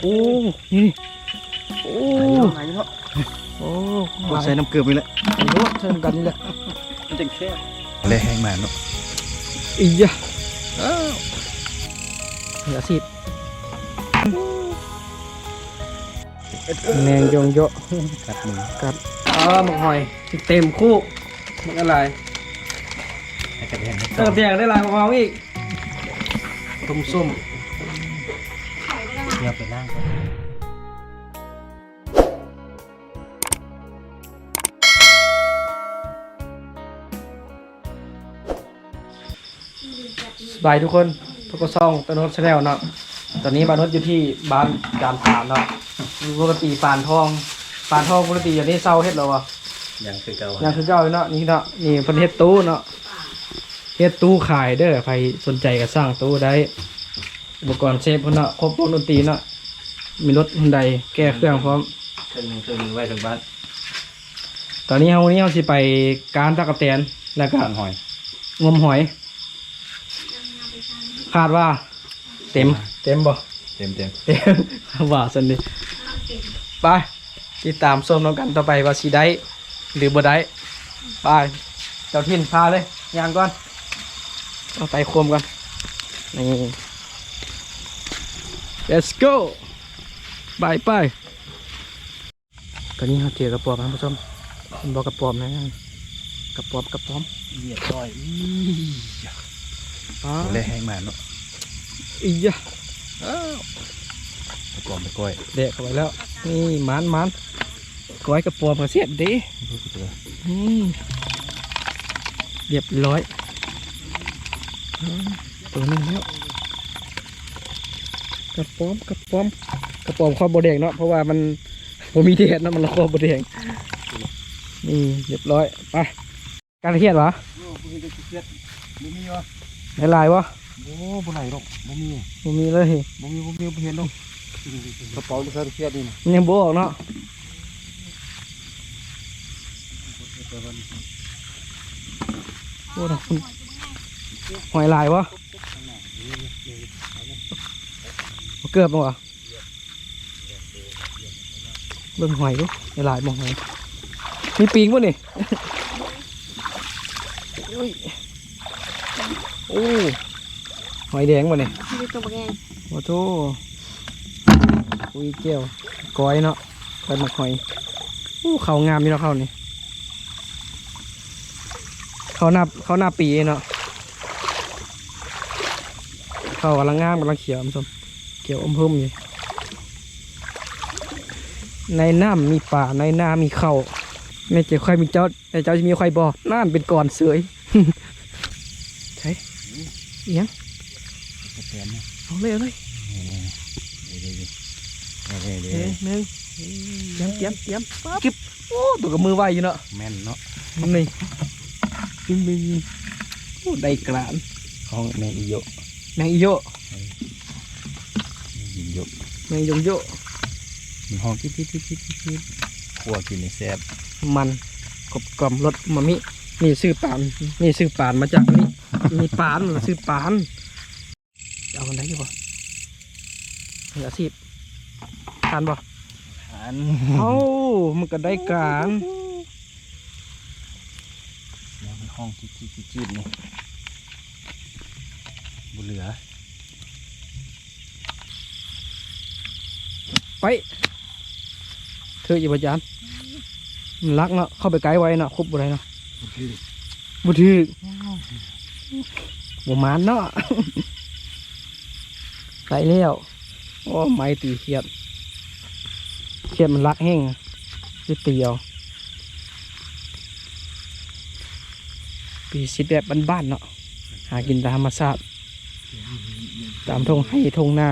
โอ้นี่ โอ้ไหนเนาะโอ้กดใส่น้ำเกลือไปเลยไอ้รถเชิญกันนี่แหละมันจะแค่เลยแห้งมาเนาะอียะอ้าวอย่าสิแมงยงเยอะกัดมือกับอ๋อหมกหอยเต็มคู่มันอะไรให้กระเทียมเติมเตียงได้ลายมะพร้าวอีกต้มส้มเดี๋ ยวไปล่างก่อนสบายทุกคนทุกกซ่องตนนชาแนลเนาะ ตอนนี้บานนอยู่ที่บ้านจานผานเนาะปกติปานทองปานทองปกติอย่างนี้เศร้าเฮ็ดแล้ววะยังคือเก่ายังคือเจ้าอยู่เนาะนี่เนาะนี่เพิ่นเฮ็ดตู้เนาะเฮ็ดตู้ขายเด้อใครสนใจก็สร้างตู้ได้ อุปกรณ์เซฟเพิ่นเนาะครบวงดนตรีเนาะมีรถฮุนไดแก้เครื่องพร้อม เครื่องหนึงเครื่องหนึงไว้ถึงบ้านตอนนี้เฮาวันนี้เฮาสิไปการตะกะแตนแล้วก็การหอยงมหอย คาดว่า เต็ม เต็มบ่เต็มเต็มเต็มว่าสันดิไปติดตามชมน้องกันต่อไปว่าสิได้หรือบ่ได้ไปเจ้าทินพาเลยย่างก่อนเอาไปโคมก่อนนี่ let's go ไปไปตอนนี้เราเจอกระป๋อมนะผู้ชมเป็นบอกกระป๋อมนะกระป๋อมกระป๋อมเรียบร้อยอ๋อเลยแห้งมาเนาะอียะไปกอนไปก้อยเด็กเข้าไปแล้วนี่หมันหมันก้อยกระป๋อมกระเสียดเดีอืมเรียบร้อยอืมตัวหนึงแล้ว กระป๋อมกระป๋อมกระป๋อมคอบบแดงเนาะเพราะว่ามันผมมีเทียนนะมันละคอบบแดงนี่เรียบร้อยไปการเทียนวะโอ้บุรีจะเครียดบุมีวะในลายวะโอ้บุไหลหรอกบุมีผมมีเลยบุมีบุมีบุเห็นหรอกกระเป๋าจะใส่เครียดนี่นะมันยังบออกเนาะโอ้นะคุณหอยลายวะ เอาเกือบมั้งวะเบิ่งหอยดูในลายมองหอยมีปีงป่ะนี่อุ้ยโอ้หอยแดงป่ะนี่ดูตัวแกงโอ้โหอุ้ยเจียวก้อยเนาะก้อยหมักหอยอู้เขางามนี่เนาะเขานี่เขาหน้าเขาหน้าปีเนาะเขากำลังงามกำลังเขียวคุณผู้ชม เขียวอมพุ่มอยู่ในน้ำมีป่าในนามีเขาไม่เจอใครมีเจ้าแต่เจ้าจะมีใครบอกน้ำเป็นก่อนเสยใช่เอียงเทียมนะเอาเลยเอาเลยเดี๋ยวเดี๋ยวเดี๋ยวเดี๋ยวเอ้เดี๋ยยวหนึ่งเตรียมเตรียมเตรียมปั๊บกิ๊บโอ้ตัวกับมือไวอยู่เนาะแม่นเนาะนี่ยิงไปยิงโอ้ได้กลานห้องแมงอีโยแมงอีโย ยิงโยแมงยงโยมันห้องกิ๊บกิ๊บกิ๊บกิ๊บกิ๊บกิ๊บขัวกินในแซ่บมันกรอบกล่อมรสมามินี่ซื้อปานนี่ซื้อปานมาจากนี่นี่ปานซื้อปานเอาคนไหนอยู่บ่เหลือสิบทานบ่หันเอ้ามันก็ได้การแล้วมันห้องกิ๊บกิ๊บกิ๊บกิ๊บนี่บุเหลือ ไปเธออยู่ประจานมันรักเนาะเข้าไปไกลไว้เนาะคุบอะไรเนาะบุถือบ่มานเนาะไปแล้วโอ้ไม้ตีเขียดเขียดมันรักแห้งจะตีเอาปีสิแบบบ้านๆเนาะหากินตามธรรมชาติตามทงให้ทงนา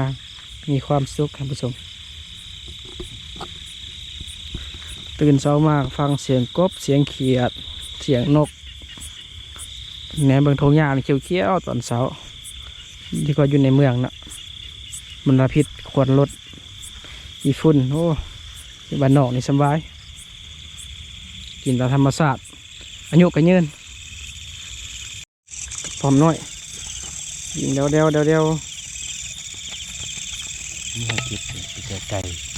มีความสุขท่านผู้ชม ตื่นเช้ามากฟังเสียงกบเสียงเขียด เสียงนกแนเบิ่งทงหญ้านี่เขียวๆตอนเช้า ที่ก็อยู่ในเมืองนะมลพิษควรลดอีฝุ่นโอ้บ้านนอกนี่สบาย กินตามธรรมชาติอายุก็ยืนพร้อมน้อยยิงเดวเดวเดวเดวนี่ให้เก็บไปเจอไก่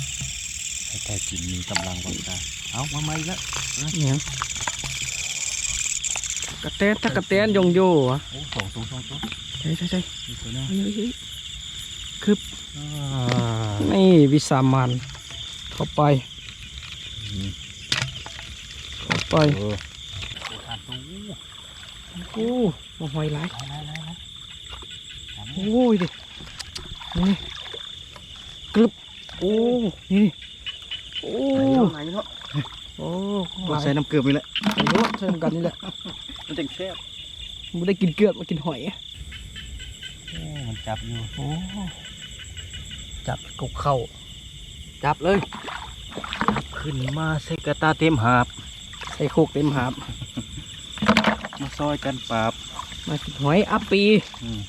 ให้ไก่กินมีกำลังวังตาเอามาใหม่ละเนี่ยกระแตนถ้ากระแตนยงโย่อะโอ้สองตัวสองตัวใช่ใช่ใช่มีตัวนึงเฮ้ยเฮ้ยคืออ่านี่วิสามันเข้าไปอืมเข้าไปเออโอ้ทานตัวโอ้มาหอยหลายไล่ไล่ไล่ไล่ทำโอ้ยดินี่กรึบโอ้นี่ โอ้ไหนเนาะโอ้หเราลายใส่น้ำเกลือไปแล้วไม่รู้ใช่เหมือนกันนี่แหละมันจังแซ่บไม่ได้กินเกลือมากินหอยโอ้มันจับอยู่โอ้จับกกเข้า จับเลยขึ้นมาใส่กระตาเต็มหาบใส่โคกเต็มหาบมาซอยกันปราบมากินหอยอัปปีอืม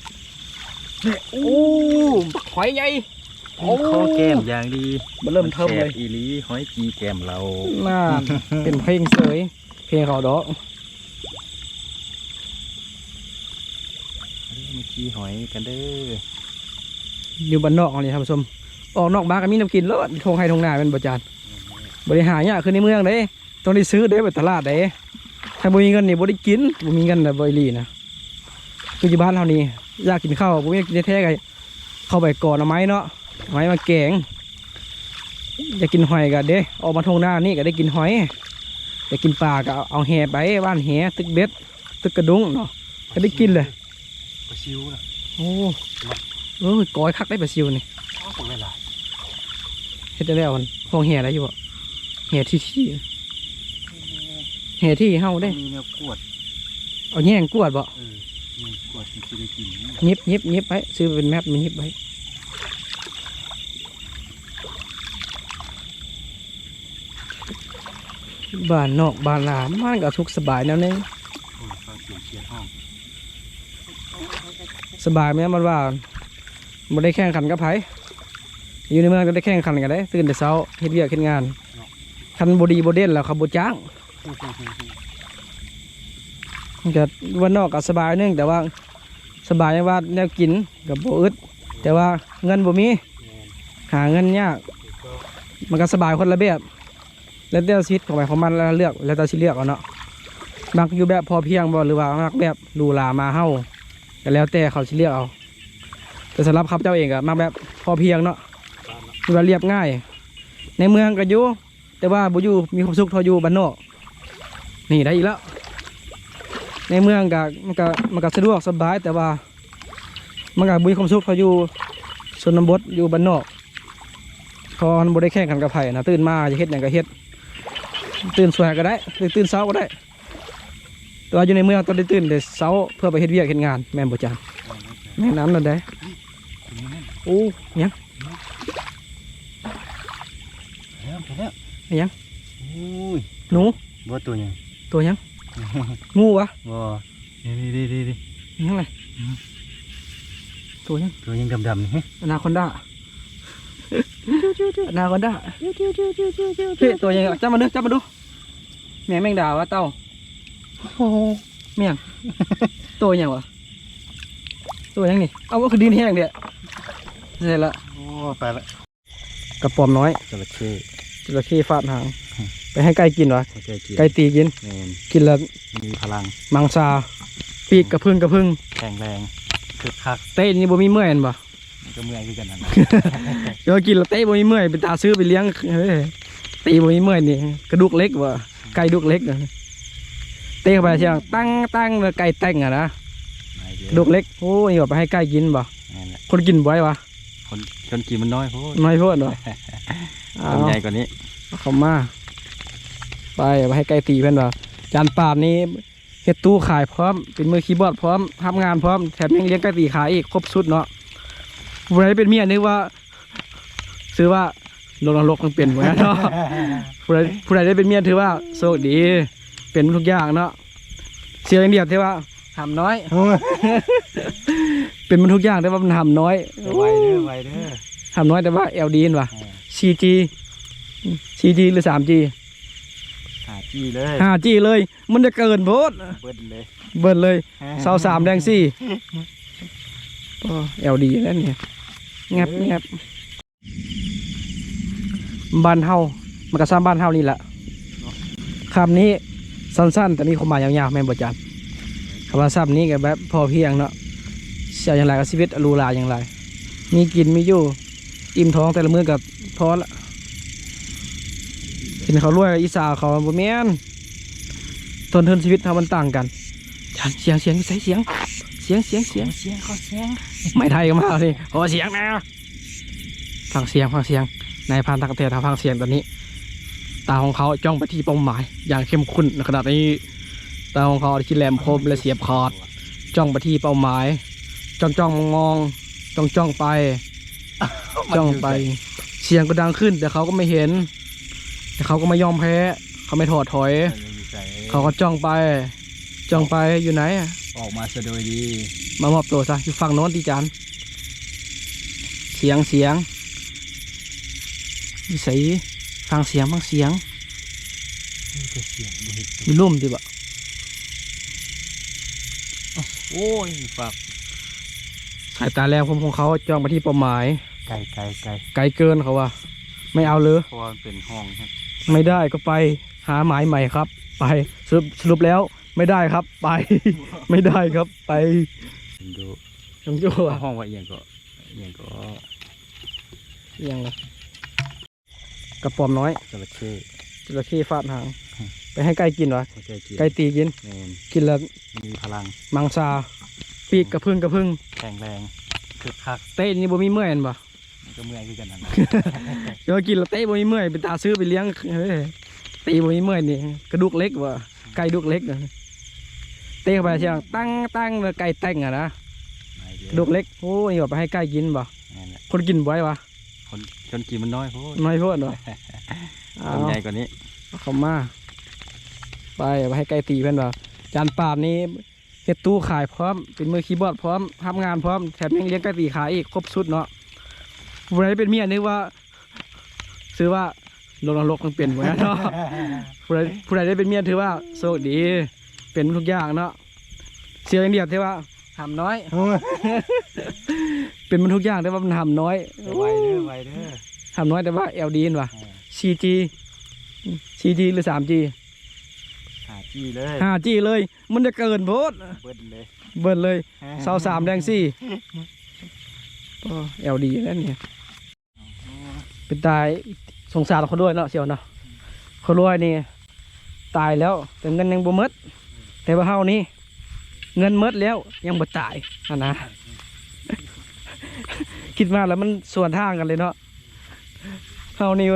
โอ้หอยใหญ่ โอ้ข้อแก้มอย่างดีมาเริ่มเทิมเลยนแซ่บอีหลีหอยจีแก้มเราน่าเป็นเพลงเสยเพลงเขาดอกมาจีหอยกันเด้ออยู่บ้านนอกนี่ท่านผู้ชมออกนอกบ้านก็มีน้ำกินแล้วทงไห้ทงนาเป็นประจานบริหารเนี่ยคือในเมืองเด้ต้องได้ซื้อเด้ไปตลาดเด้ถ้าบ่มีเงินนี่บ่ได้กินบ่มีเงินน่ะบ่ได้ลีนะคืออยู่บ้านเรานี่อยากกินข้าวบ่มีกินแท้ๆก็เข้าไปก่อนเอาไม้เนาะเอา ไม้มาแกงอยากกินหอยก็เด้ออกมาทงหน้านี่ก็ได้กินหอยอยากกินปลาก็เอาเอาแหไปบ้านแหตึกเบ็ดตึกกระดุงเนาะก็ได้กินเลยปลาซิวนะโอ้เออกอยคักได้ปลาซิวนี่เอาตกหลายเฮ็ดได้แล้วมันห้องแห่ได้อยู่บ่แห่ที่ที่แห่ที่เฮาๆได้มีแนวกวดเอาแย่งกวดบ่เออแนวกวดที่จะได้กินยิบยิบยิบไปซื้อเป็นแมปมันยิบไป บ้านนอกบ้านหลามมันก็ทุกสบายแน่นอนเลยสบายไหมมันว่าบ่ได้แข่งขันกับไผอยู่ในเมืองก็ได้แข่งขันกันได้ ตื่นแต่เช้าเฮ็ดเวียกเฮ็ดงาน คันบดีบ่เด่นแล้วขาบ่จ้างมันก็วันนอกก็สบายนึงแต่ว่าสบายว่าแนวกินกับโบอึดแต่ว่าเงินบ่มี หาเงินยาก มันก็สบายคนละแบบ แล้วแต่ชีวิตของไปของมันแล้วเลือกแล้วแต่สิเลือกเอาเนาะมักอยู่แบบพอเพียงบ่หรือว่ามักแบบหรูหรามาเฮ้าก็แล้วแต่เขาสิเลือกเอา แต่สำหรับข้าพเจ้าเองก็มักแบบพอเพียงเนาะคือว่าเรียบง่าย ในเมืองก็อยู่แต่ว่าบ่อยู่มีความสุขท่าอยู่บ้านนอกนี่ได้อีกแล้วในเมืองก็มันก็มันก็สะดวกสบายแต่ว่า มันก็มีความสุขเขาอยู่ชนบทอยู่บ้านนอกพอมันบ่ได้แข่งขันกับไผ่นะตื่นมาจะเฮ็ดหยังก็เฮ็ด ตื่นสวยก็ได้หรือตื่นเช้าก็ได้ แต่ว่าอยู่ในเมืองต้องได้ตื่นแต่เช้าเพื่อไปเฮ็ดเวียกเฮ็ดงาน แม่นบ่จ๊ะแม่น้ำนั่นได้โอ้ยังแล้วไปแล้วยังโอ้ยหนูบ่ตัวยังตัวยังงูวะบ่นี่นี่นี่นี่ยังไงอืมตัวยังตัวยังดำๆนี่อนาคอนด้าอ นาคอนด้าพี่ตัวยังไงจับมาดูจับมาดูแมงแมงดาวะเต้าโอ้แมงตัวยังวะตัวยังนี่เอาว่าคือดินแห้งเดียเสร็จละโอ้ไปละกระป๋อมน้อยจระเข้จระเข้ฟาดหาง ไปให้ไก่กินวะไม่ใช่กินไก่ตีกินกินแล้วมีพลังมังซาปีกกระพึ่งกระพึ่งแข็งแรงคึกคักเต้นนี่บ่มีเมื่อยเห็นปะมัน ก็เมื่อยคือกันนั่นนะเดี๋ยวกินแล้วเต้บ่มีเมื่อยเป็นตาซื้อไปเลี้ยงเฮ้ยตีบ่มีเมื่อยนี่กระดูกเล็กวะไก่ดุกเล็กน่ะเต้เข้าไปเชียงตั้งตั้งแล้วไก่แต่งอะนะไหนเดียวกระดูกเล็กโอ้ยว่าไปให้ไก่กินบ่นั่นแหละคนกินบ่อยวะคนคนกินมันน้อยโพดน้อยโพดวะเอาคนใหญ่กว่านี้เข้ามาไปเอาไปให้ไก่ตีเพื่อนวะจานปาดนี้เฮ็ดตู้ขายพร้อมเป็นมือคีย์บอร์ดพร้อมทำงานพร้อมแถมยังเลี้ยงไก่ตีขายอีกครบชุดเนาะ ผู้ใดเป็นเมียนึกว่า ซื้อว่าลงนรกต้องเปลี่ยนเหมือนกันเนาะผู้ใดผู้ใดได้เป็นเมียถือว่าโชคดี เป็นทุกอย่างเนาะเสียอย่างเดียวที่ว่าทำน้อย เป็นมันทุกอย่างแต่ว่ามันทำน้อยไวเด้อไวเด้อทำน้อยแต่ว่า LD นว่ะ 4G 4G หรือ 3G หาจี้เลย 5G เลย มันจะเกินโพดเบิ้ลเลยเบิดเลยเสาสามแดงสี่ก็ LD แล้วเนี่ย งับงับบ้านเฮามันก็ซ้ำบ้านเฮานี่แหละคำนี้สั้นๆ แต่มีความหมายยาวๆแม่นบ่จันคำว่าซ้ำนี้ก็แบบพอเพียงเนาะเสียอย่างไรกับชีวิตหรูหราอย่างไร มีกินมีอยู่ อิ่มท้องแต่ละมื้อกับพอละกินเขาวรวยอีสาเขาบ่แม่นต้นทนชีวิตเขามันต่างกันจันเสียงเสียงใส่เสียง เสียงเสียงเสียงเสียงเขาเสียง ไม่ไทยก็มาสิโอ้เสียงนะฟังเสียงฟังเสียงนายพรานตักเตะทาฟังเสียงตอนนี้ ตาของเขาจ้องไปที่เป้าหมาย อย่างเข้มข้นในขนาดนี้ ตาของเขาที่แหลมคมและเสียบคอร์ดจ้องไปที่เป้าหมาย จ้องจ้องมองมองจ้องจ้องไป จ้องไป เสียงก็ดังขึ้น แต่เขาก็ไม่เห็น แต่เขาก็ไม่ยอมแพ้ เขาไม่ถอดถอย เขาก็จ้องไป จ้องไปอยู่ไหนอะออกมาซะโดยดี มามอบตัวซะอยู่ฝั่งโน้นดีจานเสียงเสียงนิสัยฟังเสียงฟังเสียงมีแต่เสียงบ่เห็นมีลุ่มดิบะโอ้ยฝากสายตาแรงคมของเขาจ้องไปที่เป้าหมาย ไกลไกลไกลไกลเกินเขาว่า ไม่เอาเลยเพราะว่ามันเป็นห้องครับไม่ได้ก็ไปหาหมายใหม่ครับ ไปสรุปสรุปแล้วไม่ได้ครับ ไป ไม่ได้ครับไป ดูยังอยู่ว่าอะห้องว่าเอียงก็เอียงก็ยังเลยกระป๋อมน้อยจระเข้จระเข้ฟาดหาง ไปให้ไก่กินวะไม่ใช่กินไก่ตีกินแมนกินแล้วมีพลังมังซาปีกกระพึ่งกระพึ่งแข็งแรงคึกคักเต้นี่บ่มีเมื่อยเห็นปะมันก็เมื่อยคือกันนั่นนะเดี๋ยวกินแล้วเต้บ่มีเมื่อยเป็นตาซื้อไปเลี้ยงเฮ้ยตีบ่มีเมื่อยนี่กระดูกเล็กวะไก่ดุกเล็กน่ะเต้เข้าไปเชียงตั้งตั้งเลยไก่แต่งอะนะไหนเดียวกระดูกเล็กโอ้ยว่าไปให้ไก่กินบ่นั่นแหละคนกินบ่อยวะคนคนกินมันน้อยโพดน้อยโพดวะเอาคนใหญ่กว่านี้เขามาไปเอาไปให้ไก่ตีเพื่อนบ่จานปาดนี้เฮ็ดตู้ขายพร้อม เป็นมือคีย์บอร์ดพร้อมทำงานพร้อมแถมยังเลี้ยงไก่ตีขายอีกครบชุดเนาะผู้ใดเป็นเมียนึกว่า ซื้อว่าลงนรกมันเปลี่ยนหมดแล้วเนาะผู้ใดผู้ใดได้เป็นเมียถือว่าโชคดี เป็นทุกอย่างเนาะเสียอย่างเดียวที่ว่าทำน้อย เป็นมันทุกอย่างแต่ว่ามันทำน้อยไวเด้อไวเด้อทำน้อยแต่ว่า LD นว่ะ 4G 4G หรือ 3G หาจี้เลย 5G เลย มันจะเกินโพดเบิ้ลเลยเบิดเลยเสาสามแดงสี่ก็ LD แล้วเนี่ยเป็นตายสงสารเขาด้วยเนาะเสียวเนาะเขารวยนี่ตายแล้วแต่เงินยังบ่หมด แต่ว่าเฮานี่เงินหมดแล้วยังบ่ตายอะนะ คิดมาแล้วมันส่วนทางกันเลยเนาะเฮานี่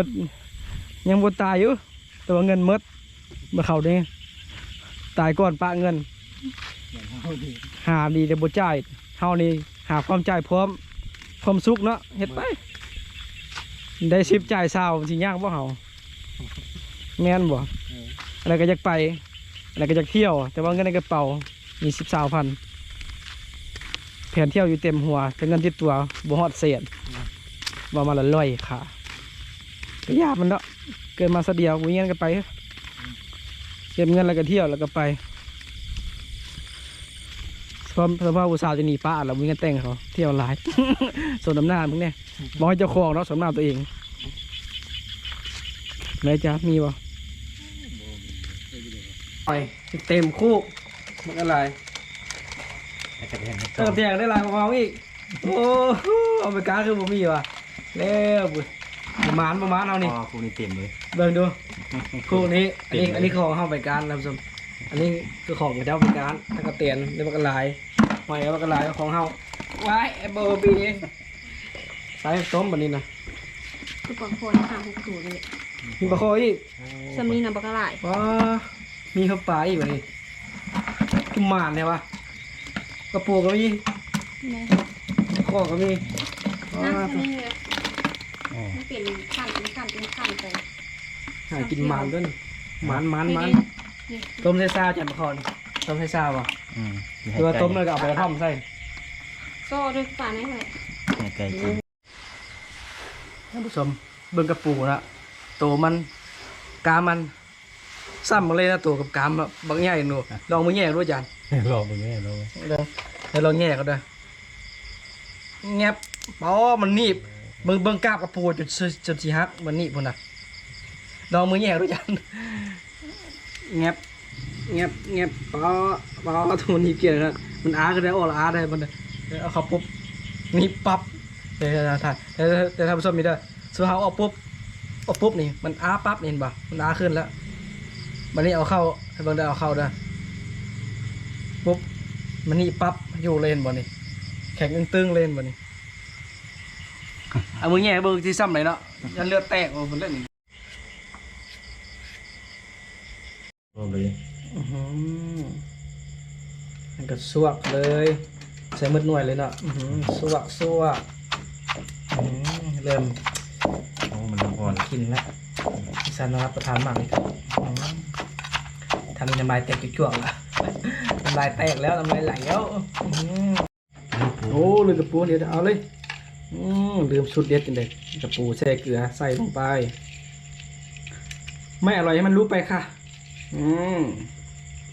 ยังบ่ตายอยู่ แต่ว่าเงินหมดมาเขานี่ตายก่อนปะเงิน หาดีแต่บ่จ่ายเฮานี่หาความจ่ายพร้อมความสุขเนาะเฮ็ดไป ได้สิบจ่ายเศร้าสิยากบ่เฮาแม่นบ่อะไรก็อยากไป อะไรก็อยากเที่ยว แต่ว่าเงินในกระเป๋ามีสิบสาวพันแผนเที่ยวอยู่เต็มหัวแต่เงินติดตัวบ่ฮอดเศษว่ามาละร้อยค่ะก็ยากมันเนาะเกิดมาสเดียววิ่งเงินก็ไปเก็บเงินแล้วก็เที่ยวแล้วก็ไปเพราะเพราะว่าอุตส่าห์จะหนีป้าแล้ววิ่งกันแต่งเขาเที่ยวหลายส่วนน้ำหน้ามึงเนี่ยบอกให้เจ้าของเนาะส่วนน้ำนาตัวเองไหนจ๊ะมีบ่ ไปเต็มคู่มันอะไรไอ้กระเทียมเติมแจงได้หลายกว่าเขาอีก โอ้โหเอาไปการคือบ่มีว่ะแล้วบุประมาณประมาณเอานี่ อ๋อคู่นี้เต็มเลย เบิ่งดูคู่นี้ อันนี้อันนี้ของเข้าไปการนะผู้ชม อันนี้คือของของเจ้าไปการตะกะเตียนเรียกว่ากระลายหอยว่ากระลายของเฮาไว้ไอ้เบอร์บีใส่ต้มแบบนี้นะคือปองคนหาหกตัวเลยมีปลาคออีกสมีนะบักกะหลายว้า มีข้าวปลาอีกแบบนี้กุมารเนี่ยวะกระปูก็มีแม่ข้อก็มีว้านั่งคนนี้เลยอ๋อไม่เปลี่ยนขั้นเป็นขั้นเป็นขั้นไปหากินหมานด้วยนี่หมานหมานหมานนี่ต้มใส่ซาจันปลาคอนี่ต้มใส่ซาวะอืมหรือว่าต้มแล้วก็เอาไปกระท่อมใส่โซ่ด้วยฝาไหนเลยให้ไก่กินท่านผู้ชมเบิ่งกระปูนะโตมันกามัน ซ้ำมาเลยนะตัวกับกามอะบางใหญ่หนูลองมือแย่ด้วยจานรอมึงแม่รอเดี๋ยวเดี๋ยวลองแย่ก็ได้แงบปอมันหนีบเบิ่งเบิ่งกราบกระปูจนสิจนสิฮักวันนี้พุ่นน่ะดองมือแย่รู้จักแงบแงบแงบปอปอทุนนี่เกลียดนะมันอาก็ได้ออกละอาได้มันน่ะเอาเข้าปุ๊บนี่ปั๊บเดี๋ยวถ่ายเดี๋ยวเดี๋ยวท่านผู้ชมมีเด้อสุดท้ายเอาปุ๊บเอาปุ๊บนี่มันอาปั๊บนี่เห็นป่ะมันอาขึ้นแล้ว วันนี้เอาเข้าให้เบิ่งได้เอาเข้าเด้อปุ๊บมันนี่ปั๊บอยู่เลนบ่นี่แข็งตึงๆเลนบ่นี่เอามือแง่เบิ่งที่ซ้ำไหนเนาะยันเลือดแตกโอ้ผมเล่นนี่พอเลยอื้อหือมันก็สวกเลย ใส่มืดหน่วยเลยเนาะอื้อหือสวกสวกอื้อหือเริ่มโอ้มันร้อนกินแล้วอีสานรับประทานมากเลยครับ ทำน้ำลายแตกจุ่วงๆละน้ำลายแตกแล้วน้ำลายไหลแล้วอื้อหือโอ้ลืมกระปูเดี๋ยวเอาเลยอืมลืมสุดเด็ดจริงเลยกระปูแช่เกลือใส่ลงไป ไม่อร่อยให้มันรู้ไปค่ะ อืม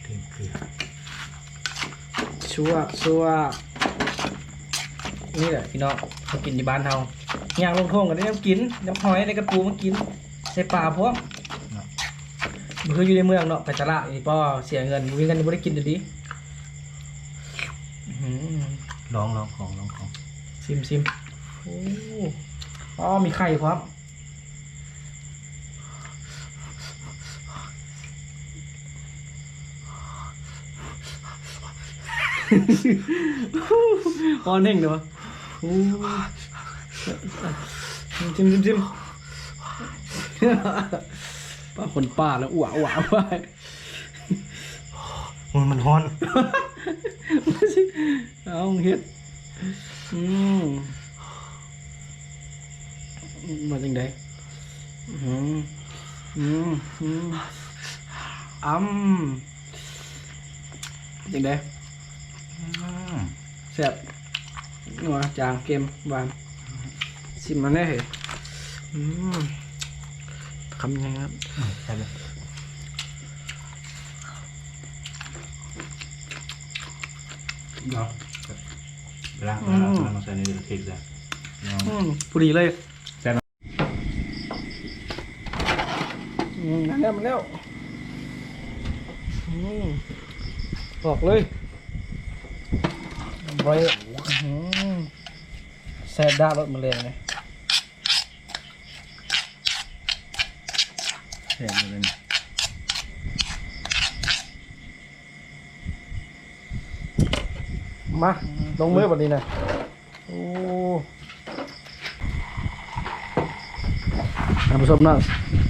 เกลือชั่วชั่วนี่แหละพี่น้องเขากินที่บ้านเราย่างลงทงกันได้กินน้ำหอยในกระปูมากินใส่ปลาพวก มันคืออยู่ในเมืองเนาะไปตลาดนี่ป้อเสียเงินมีเงินไม่ได้กินดีอื้อหือลองลองของลองของซิมซิมโอ้อ๋อมีไข่พร้อมคอเน่งเนาะโอ้ซิมซิมซิม ป้าคนป้าแล้วอ้วอ้วไปมันมันร้อนเอาเฮ็ดอืมมาจังไดอืมอืมอืมอ้ำจังไดอืมแซ่บนัวจางเค็มหวานชิมมาแน่เหรออืม คำยังไงครับอืมใช่เลยเนาะล้างอืล้างมล้างมาใส่ในเดือดพริกจ้ะลองอืมพอดีเลยแซ่บไหมอืมนั่นแล้วมันแล้วอืมบอกเลยไว้อืมแซ่บด้ารถมาเลยนะ แซ่บเลยมาลงมือแบบนี้นะโอ้ท่านผู้ชมเนาะ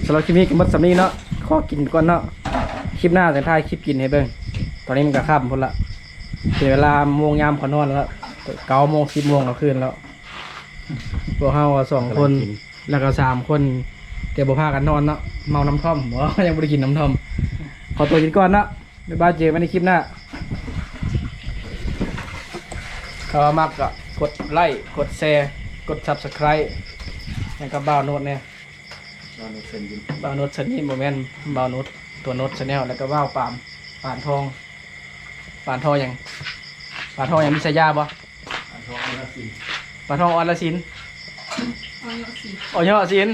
สำหรับคลิปนี้ก็หมัดสำนี้เนาะขอกินก่อนเนาะคลิปหน้าแต่ท้ายคลิปกินให้เบิ่งตอนนี้มันก็ค่ำพุ่นละเป็นเวลาโมงยามขอนอนแล้วเก้าโมงสิบโมงก็คืนแล้วพวกเฮาอะสองคนแล้วก็สามคนเดี๋ยวบ่พากันนอนเนาะ เมาน้ำท่อมบ่ยังบ่ได้กินน้ำท่อม ขอตัวกินก่อนเนาะบ๊ายบายเจอกันในคลิปหน้าถ้าว่ามักก็กดไลค์กดแชร์กด Subscribe ให้กับบ่าวโน้ตเนี่ยลองดูเส้นยิ้มบ่าวโน้ตชนิดโมเมนต์บ่าวโน้ตตัวโน้ตชาแนลแล้วก็บ่าวปามปานทองปานทองหยังปานทองหยังมีสายาบ่อันท้องแล้วสิปานทองออนละสินเอาเนาะสิเอาเหยาะสิน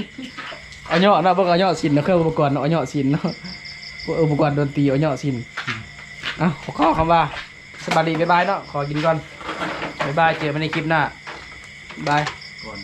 เอาเหยาะเนาะพวกเอาเหยาะสินเนาะเครื่องอุปกรณ์เนาะเอาเหยาะสินเนาะอุปกรณ์ดนตรีเอาเหยาะสินเอะขอข้อคำว่าสวัสดีบ๊ายบายเนาะขอกินก่อนบ๊ายบายเจอกันในคลิปหน้าบายก่อน